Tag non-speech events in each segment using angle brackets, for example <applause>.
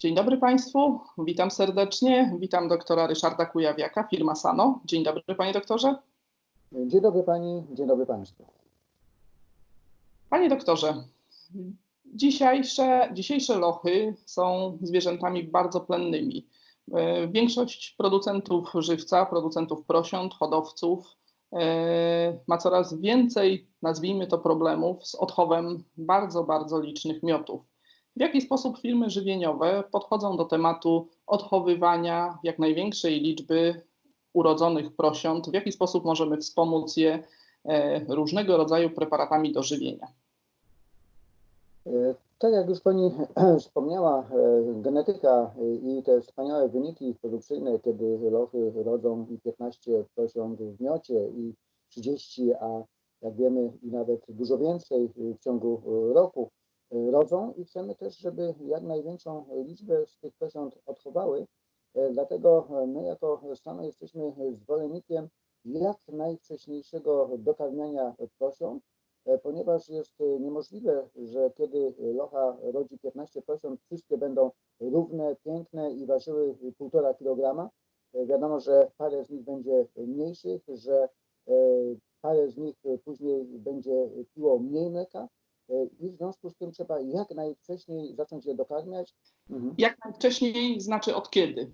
Dzień dobry Państwu, witam serdecznie. Witam doktora Ryszarda Kujawiaka, firma Sano. Dzień dobry Panie doktorze. Dzień dobry Pani, dzień dobry Państwu. Panie doktorze, dzisiejsze, dzisiejsze lochy są zwierzętami bardzo plennymi. E, Większość producentów żywca, producentów prosiąt, hodowców e, ma coraz więcej, nazwijmy to, problemów z odchowem bardzo, bardzo licznych miotów. W jaki sposób firmy żywieniowe podchodzą do tematu odchowywania jak największej liczby urodzonych prosiąt? W jaki sposób możemy wspomóc je e, różnego rodzaju preparatami do żywienia? E, Tak jak już Pani <clears throat> wspomniała, e, genetyka i te wspaniałe wyniki produkcyjne, kiedy lochy rodzą i 15 prosiąt w miocie i 30, a jak wiemy i nawet dużo więcej w ciągu roku rodzą i chcemy też, żeby jak największą liczbę z tych prosiąt odchowały. E, Dlatego my jako Stano jesteśmy zwolennikiem jak najwcześniejszego dokarmiania prosiąt, e, ponieważ jest niemożliwe, że kiedy locha rodzi 15 prosiąt, wszystkie będą równe, piękne i ważyły 1,5 kg. E, Wiadomo, że parę z nich będzie mniejszych, że parę z nich później będzie piło mniej mleka i w związku z tym trzeba jak najwcześniej zacząć je dokarmiać. Mhm. Jak najwcześniej znaczy od kiedy?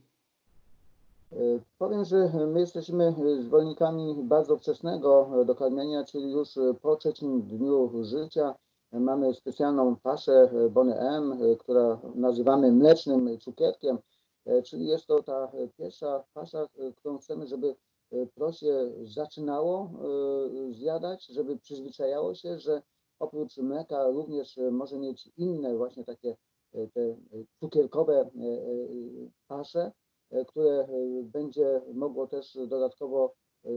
E, Powiem, że my jesteśmy zwolennikami bardzo wczesnego dokarmiania, czyli już po trzecim dniu życia. Mamy specjalną paszę Bony M, która nazywamy mlecznym cukierkiem, e, czyli jest to ta pierwsza pasza, którą chcemy, żeby prosie zaczynało e, zjadać, żeby przyzwyczajało się, że oprócz mleka również może mieć inne właśnie takie e, te cukierkowe e, e, pasze, e, które e, będzie mogło też dodatkowo e,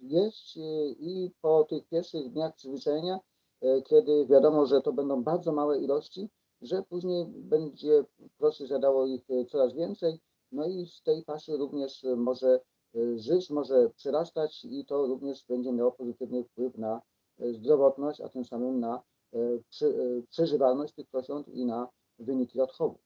jeść e, i po tych pierwszych dniach przyzwyczajenia, e, kiedy wiadomo, że to będą bardzo małe ilości, że później będzie proszę zjadało ich e, coraz więcej, no i z tej paszy również e, może e, żyć, może przyrastać i to również będzie miało pozytywny wpływ na e, zdrowotność, a tym samym na e, przy, e, przeżywalność tych prosiąt i na wyniki odchowu.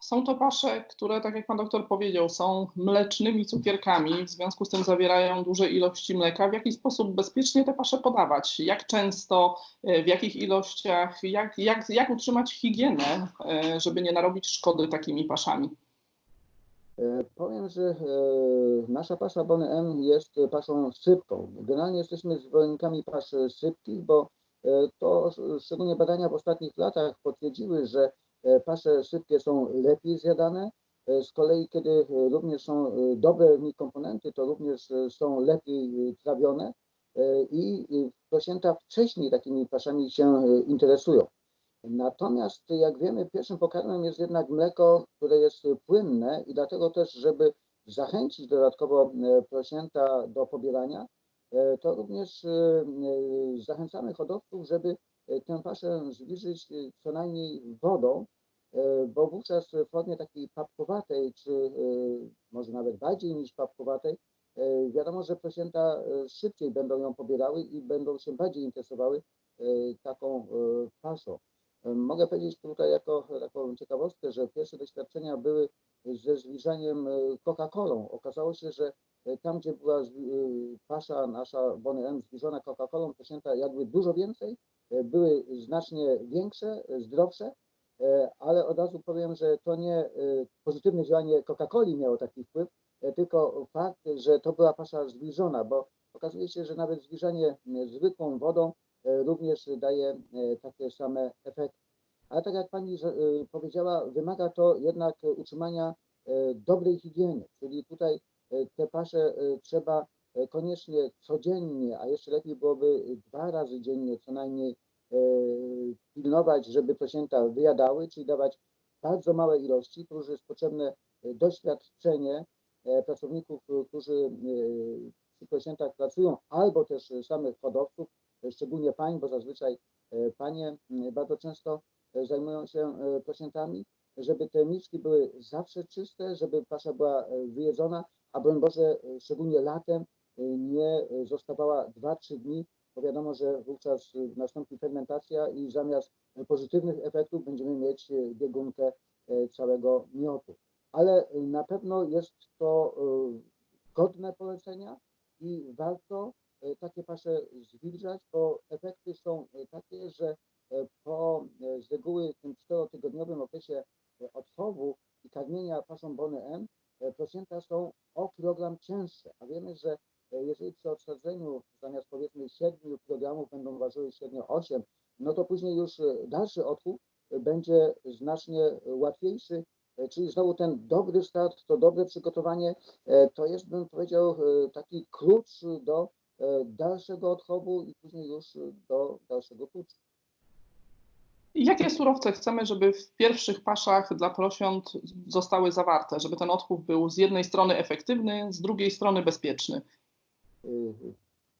Są to pasze, które, tak jak pan doktor powiedział, są mlecznymi cukierkami, w związku z tym zawierają duże ilości mleka. W jaki sposób bezpiecznie te pasze podawać? Jak często, e, w jakich ilościach, jak, jak, jak utrzymać higienę, żeby nie narobić szkody takimi paszami? E, Powiem, że e, nasza pasza Bony M jest paszą sypką. Generalnie jesteśmy zwolennikami pasz sypkich, bo e, to sz- szczególnie badania w ostatnich latach potwierdziły, że pasze sypkie są lepiej zjadane. Z kolei, kiedy również są dobre w nich komponenty, to również są lepiej trawione i prosięta wcześniej takimi paszami się interesują. Natomiast jak wiemy, pierwszym pokarmem jest jednak mleko, które jest płynne i dlatego też, żeby zachęcić dodatkowo e, prosięta do pobierania, e, to również e, zachęcamy hodowców, żeby tę paszę zwilżyć co najmniej wodą, bo wówczas w formie takiej papkowatej, czy może nawet bardziej niż papkowatej, wiadomo, że prosięta szybciej będą ją pobierały i będą się bardziej interesowały taką paszą. Mogę powiedzieć tutaj jako taką ciekawostkę, że pierwsze doświadczenia były ze zwilżaniem e, Coca-Colą. Okazało się, że e, tam, gdzie była e, pasza nasza Bony M zwilżona Coca-Colą, pocięta jadły dużo więcej, były znacznie większe, zdrowsze, ale od razu powiem, że to nie pozytywne działanie Coca-Coli miało taki wpływ, tylko fakt, że to była pasza zwilżona, bo okazuje się, że nawet zwilżanie m, zwykłą wodą również daje e, takie same efekty. Ale tak jak Pani e, powiedziała, wymaga to jednak utrzymania e, dobrej higieny, czyli tutaj e, te pasze e, trzeba e, koniecznie codziennie, a jeszcze lepiej byłoby dwa razy dziennie co najmniej e, pilnować, żeby prosięta wyjadały, czyli dawać bardzo małe ilości, tu już jest potrzebne e, doświadczenie e, pracowników, e, którzy e, przy prosiętach pracują, albo też e, samych hodowców, e, szczególnie pań, bo zazwyczaj e, panie m, bardzo często e, zajmują się e, prosiętami, żeby te miczki były zawsze czyste, żeby pasza była wyjedzona, a broń Boże, szczególnie latem nie zostawała 2-3 dni, bo wiadomo, że wówczas nastąpi fermentacja i zamiast pozytywnych efektów będziemy mieć biegunkę całego miotu. Ale na pewno jest to godne polecenia i warto takie pasze zwilżać, bo efekty są e, takie, że e, po e, z reguły tym czterotygodniowym okresie e, odchowu i karmienia paszą Bony M e, prosięta są o kilogram cięższe, a wiemy, że e, jeżeli przy odsadzeniu zamiast powiedzmy 7 kg będą ważyły średnio 8, no to później już e, dalszy odchód e, będzie znacznie łatwiejszy, e, czyli znowu ten dobry start, to dobre przygotowanie, e, to jest bym powiedział e, taki klucz do e, dalszego odchowu i później już e, do dalszego kluczu. Jakie surowce chcemy, żeby w pierwszych paszach dla prosiąt zostały zawarte, żeby ten odchów był z jednej strony efektywny, z drugiej strony bezpieczny? Y,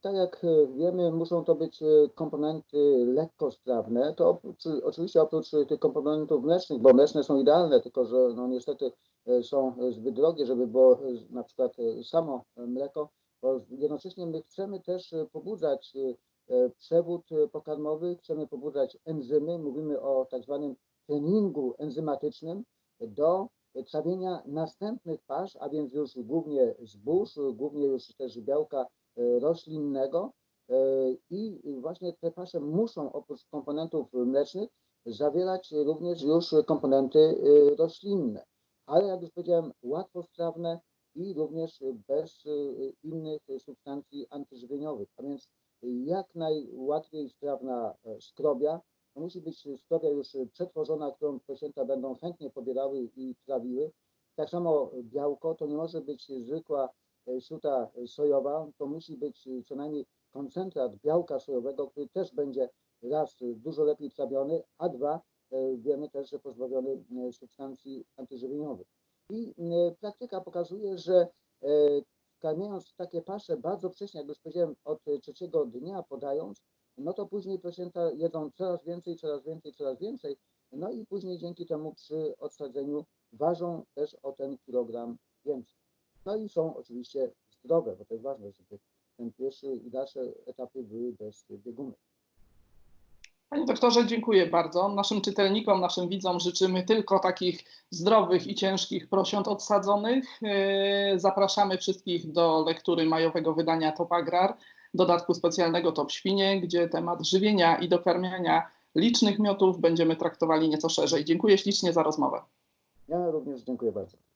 Tak jak wiemy, muszą to być komponenty lekkostrawne. To oprócz, oczywiście oprócz tych komponentów mlecznych, bo mleczne są idealne, tylko że no niestety są zbyt drogie, żeby było na przykład samo mleko. Bo jednocześnie my chcemy też y, pobudzać y, y, przewód pokarmowy, chcemy pobudzać enzymy. Mówimy o tak zwanym treningu enzymatycznym do trawienia następnych pasz, a więc już głównie zbóż, głównie już też białka e, roślinnego E, i właśnie te pasze muszą oprócz komponentów mlecznych zawierać również już komponenty e, roślinne, ale jak już powiedziałem łatwostrawne i również bez e, innych substancji antyżywieniowych, a więc jak najłatwiej strawna e, skrobia, to musi być skrobia już przetworzona, którą prosięta będą chętnie pobierały i trawiły. Tak samo białko to nie może być zwykła e, śruta sojowa, to musi być e, co najmniej koncentrat białka sojowego, który też będzie raz e, dużo lepiej trawiony, a dwa e, wiemy też, że pozbawiony e, substancji antyżywieniowych. I e, praktyka pokazuje, że e, karmiąc takie pasze bardzo wcześnie, jak już powiedziałem, od trzeciego dnia podając, no to później prosięta jedzą coraz więcej, coraz więcej, coraz więcej, no i później dzięki temu przy odsadzeniu ważą też o ten kilogram więcej. No i są oczywiście zdrowe, bo to jest ważne, żeby ten pierwszy i dalsze etapy były bez biegunek. Panie doktorze, dziękuję bardzo. Naszym czytelnikom, naszym widzom życzymy tylko takich zdrowych i ciężkich prosiąt odsadzonych. Yy, Zapraszamy wszystkich do lektury majowego wydania Top Agrar, dodatku specjalnego Top Świnie, gdzie temat żywienia i dokarmiania licznych miotów będziemy traktowali nieco szerzej. Dziękuję ślicznie za rozmowę. Ja również dziękuję bardzo.